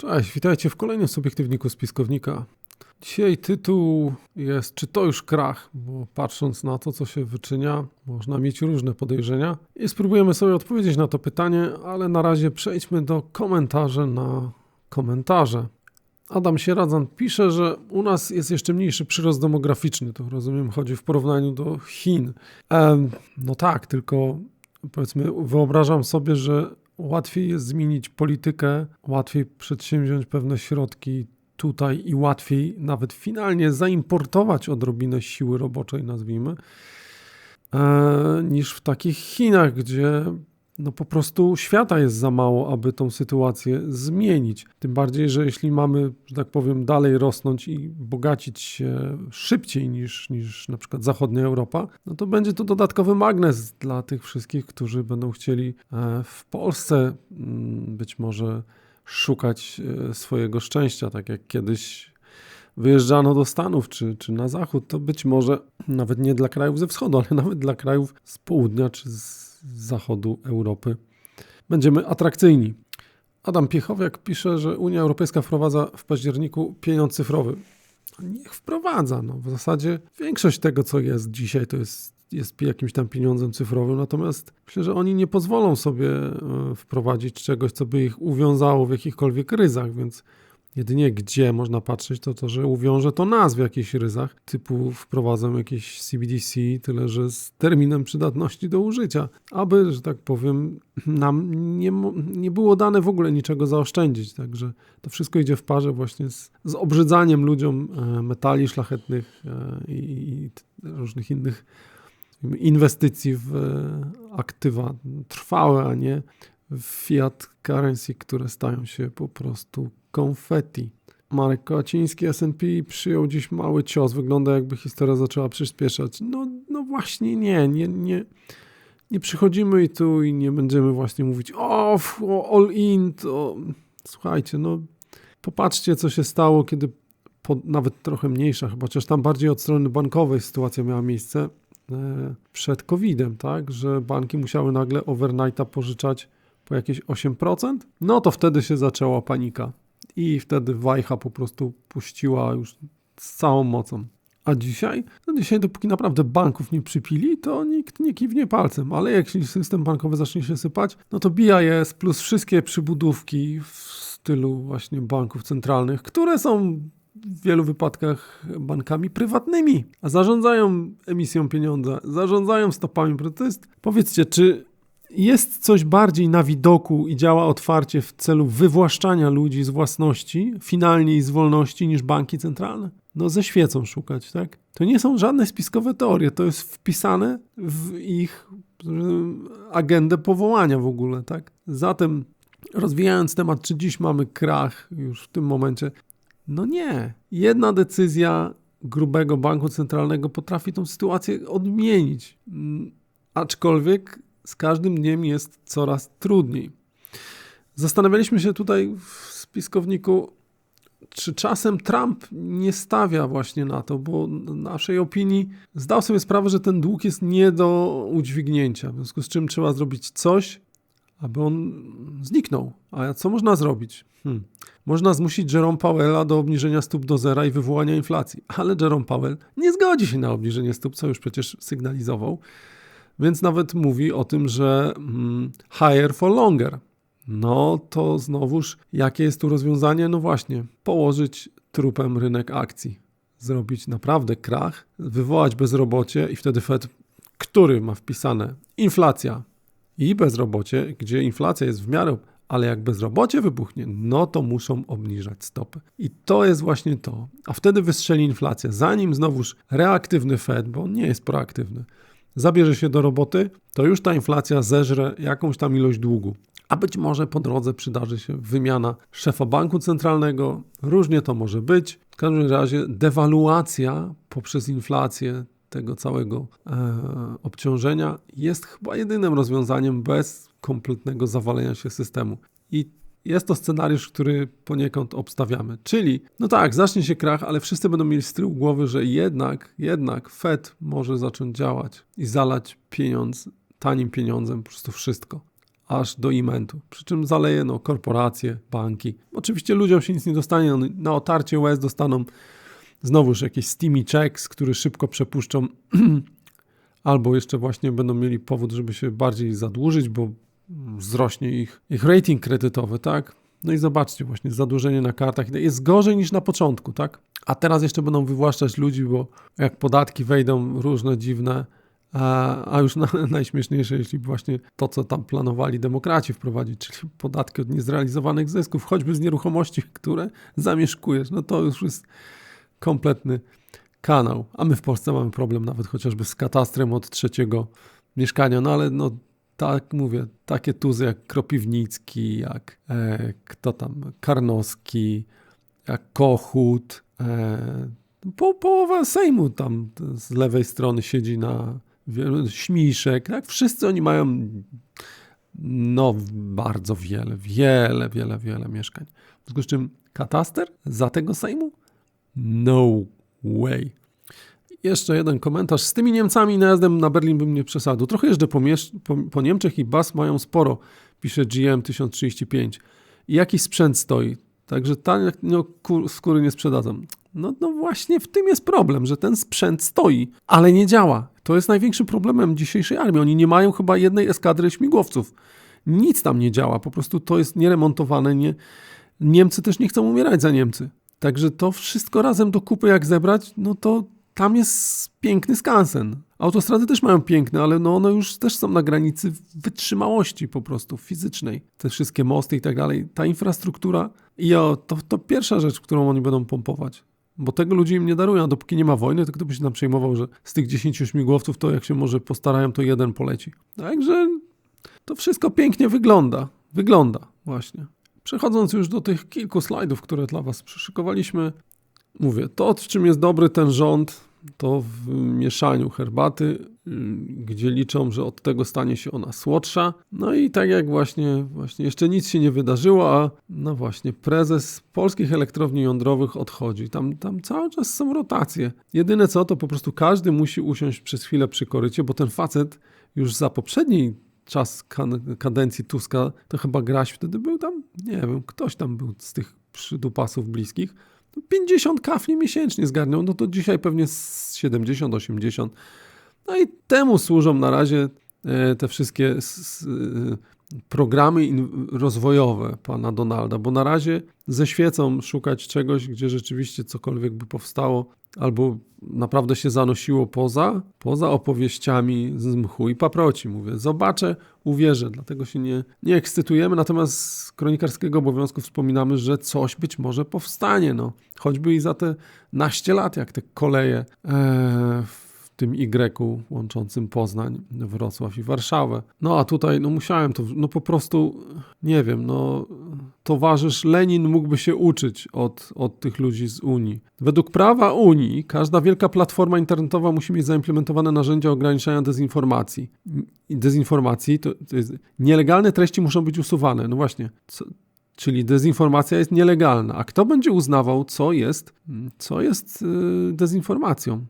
Cześć, witajcie w kolejnym subiektywniku spiskownika. Dzisiaj tytuł jest Czy to już krach? Bo patrząc na to, co się wyczynia, można mieć różne podejrzenia i spróbujemy sobie odpowiedzieć na to pytanie, ale na razie przejdźmy do komentarzy na komentarze. Adam Sieradzan pisze, że u nas jest jeszcze mniejszy przyrost demograficzny. To rozumiem, chodzi w porównaniu do Chin. Em, no tak, tylko powiedzmy, wyobrażam sobie, że łatwiej jest zmienić politykę, łatwiej przedsięwziąć pewne środki tutaj i łatwiej nawet finalnie zaimportować odrobinę siły roboczej, nazwijmy, e, niż w takich Chinach, gdzie no po prostu świata jest za mało, aby tą sytuację zmienić. Tym bardziej, że jeśli mamy, że tak powiem, dalej rosnąć i bogacić się szybciej niż, niż na przykład zachodnia Europa, no to będzie to dodatkowy magnes dla tych wszystkich, którzy będą chcieli e, w Polsce mm, być może szukać e, swojego szczęścia, tak jak kiedyś wyjeżdżano do Stanów czy, czy na zachód, to być może nawet nie dla krajów ze wschodu, ale nawet dla krajów z południa czy z z zachodu Europy. Będziemy atrakcyjni. Adam Piechowiak pisze, że Unia Europejska wprowadza w październiku pieniądz cyfrowy. Niech wprowadza. No. W zasadzie większość tego, co jest dzisiaj, to jest, jest jakimś tam pieniądzem cyfrowym, natomiast myślę, że oni nie pozwolą sobie e, wprowadzić czegoś, co by ich uwiązało w jakichkolwiek ryzach, więc Jedynie gdzie można patrzeć, to to, że uwiąże to nas w jakichś ryzach, typu wprowadzą jakieś CBDC, tyle że z terminem przydatności do użycia, aby, że tak powiem, nam nie, nie było dane w ogóle niczego zaoszczędzić. Także to wszystko idzie w parze właśnie z, z obrzydzaniem ludziom e, metali szlachetnych e, i, i różnych innych inwestycji w e, aktywa trwałe, a nie fiat currency, które stają się po prostu konfetti. Marek Kołaciński, S&P przyjął dziś mały cios. Wygląda jakby historia zaczęła przyspieszać. No, no właśnie nie, nie, nie. Nie przychodzimy tu i nie będziemy właśnie mówić o, all in, to słuchajcie, no popatrzcie co się stało, kiedy po, nawet trochę mniejsza, chociaż tam bardziej od strony bankowej sytuacja miała miejsce e, przed COVID-em, tak, że banki musiały nagle overnighta pożyczać po jakieś 8%, no to wtedy się zaczęła panika i wtedy wajcha po prostu puściła już z całą mocą. A dzisiaj? No dzisiaj, dopóki naprawdę banków nie przypili, to nikt nie kiwnie palcem, ale jak system bankowy zacznie się sypać, no to BIS plus wszystkie przybudówki w stylu właśnie banków centralnych, które są w wielu wypadkach bankami prywatnymi, a zarządzają emisją pieniądza, zarządzają stopami protest. Powiedzcie, czy jest coś bardziej na widoku i działa otwarcie w celu wywłaszczania ludzi z własności, finalnie i z wolności, niż banki centralne? No ze świecą szukać, tak? To nie są żadne spiskowe teorie, to jest wpisane w ich agendę powołania w ogóle, tak? Zatem rozwijając temat, czy dziś mamy krach już w tym momencie, no nie. Jedna decyzja grubego banku centralnego potrafi tą sytuację odmienić. Mm, aczkolwiek z każdym dniem jest coraz trudniej. Zastanawialiśmy się tutaj w spiskowniku, czy czasem Trump nie stawia właśnie na to, bo naszej opinii zdał sobie sprawę, że ten dług jest nie do udźwignięcia, w związku z czym trzeba zrobić coś, aby on zniknął. A co można zrobić? Hmm. Można zmusić Jerome Powella do obniżenia stóp do zera i wywołania inflacji, ale Jerome Powell nie zgodzi się na obniżenie stóp, co już przecież sygnalizował. Więc nawet mówi o tym, że hmm, higher for longer. No to znowuż, jakie jest tu rozwiązanie? No właśnie, położyć trupem rynek akcji, zrobić naprawdę krach, wywołać bezrobocie i wtedy Fed, który ma wpisane inflacja i bezrobocie, gdzie inflacja jest w miarę, ale jak bezrobocie wybuchnie, no to muszą obniżać stopy. I to jest właśnie to. A wtedy wystrzeli inflacja, zanim znowuż reaktywny Fed, bo on nie jest proaktywny, zabierze się do roboty, to już ta inflacja zeżre jakąś tam ilość długu. A być może po drodze przydarzy się wymiana szefa banku centralnego. Różnie to może być. W każdym razie dewaluacja poprzez inflację tego całego e, obciążenia jest chyba jedynym rozwiązaniem bez kompletnego zawalenia się systemu. I jest to scenariusz, który poniekąd obstawiamy. Czyli, no tak, zacznie się krach, ale wszyscy będą mieli z tyłu głowy, że jednak, jednak Fed może zacząć działać i zalać pieniądz tanim pieniądzem, po prostu wszystko. aż do imentu. Przy czym zaleje no, korporacje, banki. Oczywiście ludziom się nic nie dostanie, no, na otarcie łez dostaną znowuż jakieś steamy checks, które szybko przepuszczą albo jeszcze właśnie będą mieli powód, żeby się bardziej zadłużyć, bo wzrośnie ich, ich rating kredytowy, tak? No i zobaczcie, właśnie zadłużenie na kartach jest gorzej niż na początku, tak? A teraz jeszcze będą wywłaszczać ludzi, bo jak podatki wejdą różne dziwne, a, już na, najśmieszniejsze, jeśli właśnie to, co tam planowali demokraci wprowadzić, czyli podatki od niezrealizowanych zysków, choćby z nieruchomości, które zamieszkujesz, no to już jest kompletny kanał. A my w Polsce mamy problem nawet chociażby z katastrem od trzeciego mieszkania, no ale no tak mówię, takie tuzy jak Kropiwnicki, jak e, kto tam, Karnowski, jak Kochut, e, po, połowa Sejmu tam z lewej strony siedzi na Śmiszek, tak? Wszyscy oni mają no bardzo wiele, wiele, wiele, wiele mieszkań. W związku z czym kataster za tego Sejmu? No way. Jeszcze jeden komentarz. Z tymi Niemcami najazdem na Berlin bym nie przesadził. Trochę jeżdżę po, po, po Niemczech i bas mają sporo, pisze GM 1035. I jakiś sprzęt stoi. Także tanie no, skóry nie sprzedadzą. No, no właśnie w tym jest problem, że ten sprzęt stoi, ale nie działa. To jest największym problemem dzisiejszej armii. Oni nie mają chyba jednej eskadry śmigłowców. Nic tam nie działa, po prostu to jest nieremontowane. Nie... Niemcy też nie chcą umierać za Niemcy. Także to wszystko razem do kupy jak zebrać, no to tam jest piękny skansen. Autostrady też mają piękne, ale no one już też są na granicy wytrzymałości po prostu fizycznej. Te wszystkie mosty i tak dalej. Ta infrastruktura, i o, to, to pierwsza rzecz, którą oni będą pompować. Bo tego ludzie im nie darują, a dopóki nie ma wojny, to kto by się nam przejmował, że z tych 10 śmigłowców to jak się może postarają, to jeden poleci. Także to wszystko pięknie wygląda. Wygląda właśnie. Przechodząc już do tych kilku slajdów, które dla Was przyszykowaliśmy, mówię, to w czym jest dobry ten rząd, to w mieszaniu herbaty, y, gdzie liczą, że od tego stanie się ona słodsza. No i tak jak właśnie, właśnie jeszcze nic się nie wydarzyło, a no właśnie prezes polskich elektrowni jądrowych odchodzi. Tam, tam cały czas są rotacje. Jedyne co, to po prostu każdy musi usiąść przez chwilę przy korycie, bo ten facet już za poprzedniej czas kadencji Tuska, to chyba Graś wtedy był tam, nie wiem, ktoś tam był z tych przydupasów bliskich, 50 kafli miesięcznie zgarniał, no to dzisiaj pewnie 70, 80. No i temu służą na razie e, te wszystkie programy rozwojowe pana Donalda, bo na razie ze świecą szukać czegoś, gdzie rzeczywiście cokolwiek by powstało, albo naprawdę się zanosiło poza, poza opowieściami z mchu i paproci. Mówię, zobaczę, uwierzę, dlatego się nie, nie ekscytujemy, natomiast z kronikarskiego obowiązku wspominamy, że coś być może powstanie, no. choćby i za te naście lat, jak te koleje e, tym Y łączącym Poznań, Wrocław i Warszawę. No a tutaj, no musiałem to, no po prostu, nie wiem, no towarzysz Lenin mógłby się uczyć od, od tych ludzi z Unii. Według prawa Unii każda wielka platforma internetowa musi mieć zaimplementowane narzędzia ograniczania dezinformacji. Dezinformacji to, to jest, nielegalne treści muszą być usuwane. No właśnie, co, czyli dezinformacja jest nielegalna. A kto będzie uznawał, co jest, co jest yy, dezinformacją?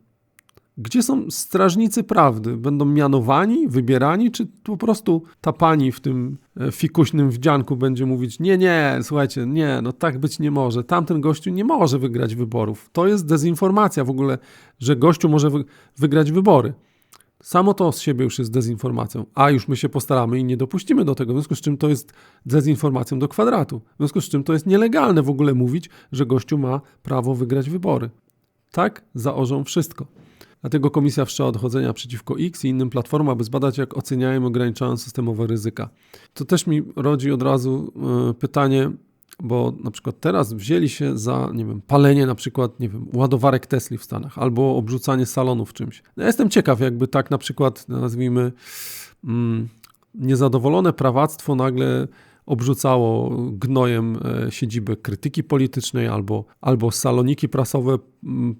Gdzie są strażnicy prawdy? Będą mianowani, wybierani, czy po prostu ta pani w tym e, fikuśnym wdzianku będzie mówić: Nie, nie, słuchajcie, nie, no tak być nie może. Tamten gościu nie może wygrać wyborów. To jest dezinformacja w ogóle, że gościu może wy wygrać wybory. Samo to z siebie już jest dezinformacją, a już my się postaramy i nie dopuścimy do tego, w związku z czym to jest dezinformacją do kwadratu. W związku z czym to jest nielegalne w ogóle mówić, że gościu ma prawo wygrać wybory. Tak zaorzą wszystko. Dlatego komisja wszczęła odchodzenia przeciwko X i innym platformom, aby zbadać, jak oceniają i ograniczają systemowe ryzyka. To też mi rodzi od razu e, pytanie, bo na przykład teraz wzięli się za, nie wiem, palenie na przykład, nie wiem, ładowarek Tesli w Stanach albo obrzucanie salonów czymś. Ja jestem ciekaw, jakby tak na przykład, nazwijmy, mm, niezadowolone prawactwo nagle obrzucało gnojem e, siedzibę krytyki politycznej albo, albo saloniki prasowe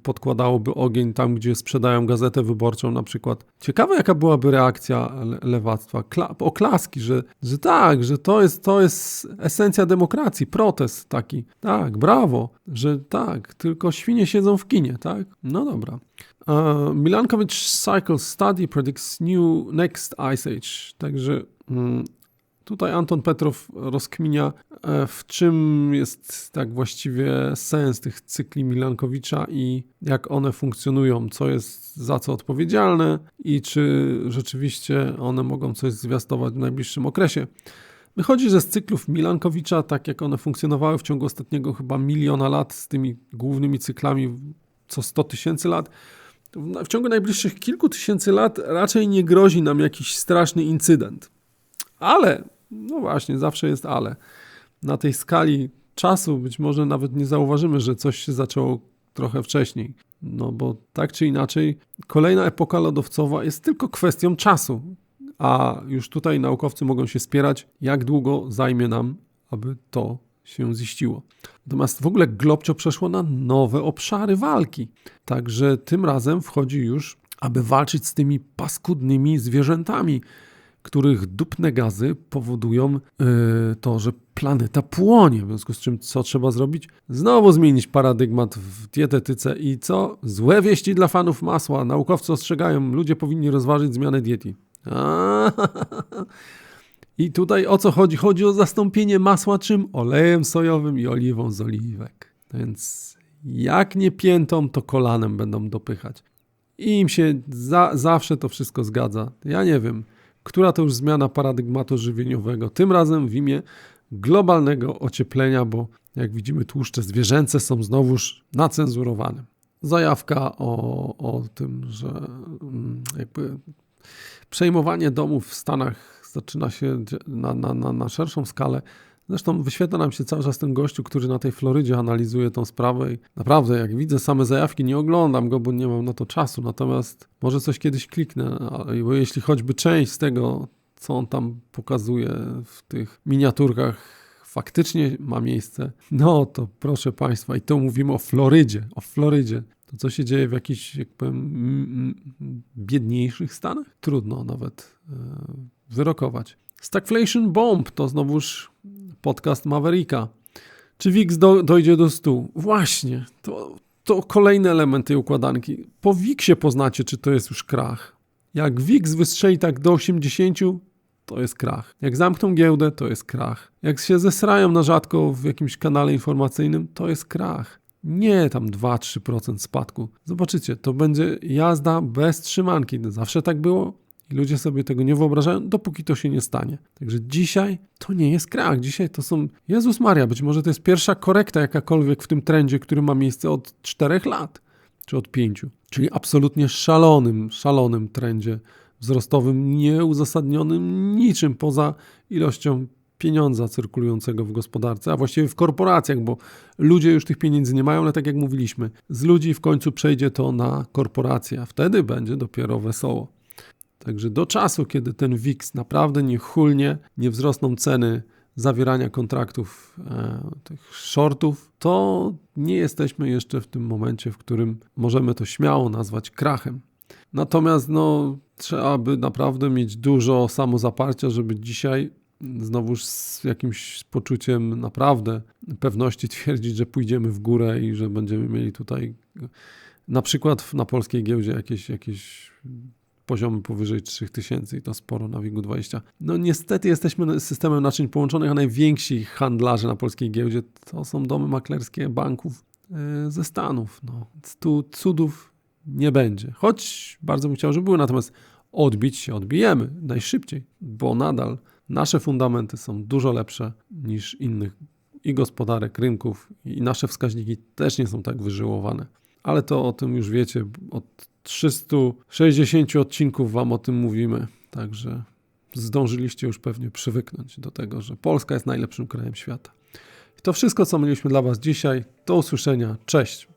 podkładałoby ogień tam, gdzie sprzedają gazetę wyborczą na przykład. Ciekawe jaka byłaby reakcja lewactwa, Kla oklaski, że, że tak, że to jest, to jest esencja demokracji, protest taki. Tak, brawo, że tak, tylko świnie siedzą w kinie, tak? No dobra. Uh, Milankovich Cycle Study predicts new next ice age. Także mm, Tutaj Anton Petrow rozkminia, e, w czym jest tak właściwie sens tych cykli Milankowicza i jak one funkcjonują, co jest za co odpowiedzialne i czy rzeczywiście one mogą coś zwiastować w najbliższym okresie. Wychodzi, że z cyklów Milankowicza, tak jak one funkcjonowały w ciągu ostatniego chyba miliona lat, z tymi głównymi cyklami co 100 tysięcy lat, w ciągu najbliższych kilku tysięcy lat raczej nie grozi nam jakiś straszny incydent. Ale, no właśnie, zawsze jest ale. Na tej skali czasu być może nawet nie zauważymy, że coś się zaczęło trochę wcześniej. No bo tak czy inaczej, kolejna epoka lodowcowa jest tylko kwestią czasu. A już tutaj naukowcy mogą się spierać, jak długo zajmie nam, aby to się ziściło. Natomiast w ogóle Globcio przeszło na nowe obszary walki. Także tym razem wchodzi już, aby walczyć z tymi paskudnymi zwierzętami, których dupne gazy powodują yy, to, że planeta płonie. W związku z czym co trzeba zrobić? Znowu zmienić paradygmat w dietetyce i co? Złe wieści dla fanów masła. Naukowcy ostrzegają, ludzie powinni rozważyć zmianę diety. I tutaj o co chodzi? Chodzi o zastąpienie masła czym? Olejem sojowym i oliwą z oliwek. Więc jak nie piętą, to kolanem będą dopychać. I im się za, zawsze to wszystko zgadza. Ja nie wiem, która to już zmiana paradygmatu żywieniowego. Tym razem w imię globalnego ocieplenia, bo jak widzimy, tłuszcze zwierzęce są znowuż nacenzurowane. Zajawka o, o tym, że mm, jakby przejmowanie domów w Stanach zaczyna się na, na, na, na szerszą skalę. Zresztą wyświetla nam się cały czas ten gościu, który na tej Florydzie analizuje tą sprawę i naprawdę jak widzę same zajawki, nie oglądam go, bo nie mam na to czasu, natomiast może coś kiedyś kliknę, bo jeśli choćby część z tego, co on tam pokazuje w tych miniaturkach faktycznie ma miejsce, no to proszę Państwa, i to mówimy o Florydzie, o Florydzie. To, co się dzieje w jakichś, jak powiem, biedniejszych stanach, trudno nawet e, wyrokować. Stagflation Bomb to znowuż podcast Mavericka. Czy WIX do, dojdzie do 100? Właśnie, to, to kolejny element tej układanki. Po WIX-ie poznacie, czy to jest już krach. Jak WIX wystrzeli tak do 80, to jest krach. Jak zamkną giełdę, to jest krach. Jak się zesrają na rzadko w jakimś kanale informacyjnym, to jest krach. Nie tam 2-3% spadku. Zobaczycie, to będzie jazda bez trzymanki. Zawsze tak było i ludzie sobie tego nie wyobrażają, dopóki to się nie stanie. Także dzisiaj to nie jest krach. Dzisiaj to są. Jezus Maria, być może to jest pierwsza korekta jakakolwiek w tym trendzie, który ma miejsce od 4 lat czy od 5. Czyli absolutnie szalonym, szalonym trendzie wzrostowym, nieuzasadnionym niczym poza ilością pieniądza cyrkulującego w gospodarce, a właściwie w korporacjach, bo ludzie już tych pieniędzy nie mają, ale tak jak mówiliśmy, z ludzi w końcu przejdzie to na korporacje, a wtedy będzie dopiero wesoło. Także do czasu, kiedy ten WIX naprawdę nie hulnie, nie wzrosną ceny zawierania kontraktów e, tych shortów, to nie jesteśmy jeszcze w tym momencie, w którym możemy to śmiało nazwać krachem. Natomiast no, trzeba by naprawdę mieć dużo samozaparcia, żeby dzisiaj znowuż z jakimś poczuciem naprawdę pewności twierdzić, że pójdziemy w górę i że będziemy mieli tutaj na przykład na polskiej giełdzie jakieś, jakieś poziomy powyżej 3000 i to sporo na WIG-20. No niestety jesteśmy systemem naczyń połączonych, a najwięksi handlarze na polskiej giełdzie to są domy maklerskie banków e, ze Stanów. No, tu cudów nie będzie. Choć bardzo bym chciał, żeby były, natomiast odbić się odbijemy najszybciej, bo nadal nasze fundamenty są dużo lepsze niż innych i gospodarek, rynków i nasze wskaźniki też nie są tak wyżyłowane. Ale to o tym już wiecie, od 360 odcinków Wam o tym mówimy, także zdążyliście już pewnie przywyknąć do tego, że Polska jest najlepszym krajem świata. I to wszystko, co mieliśmy dla Was dzisiaj. Do usłyszenia. Cześć.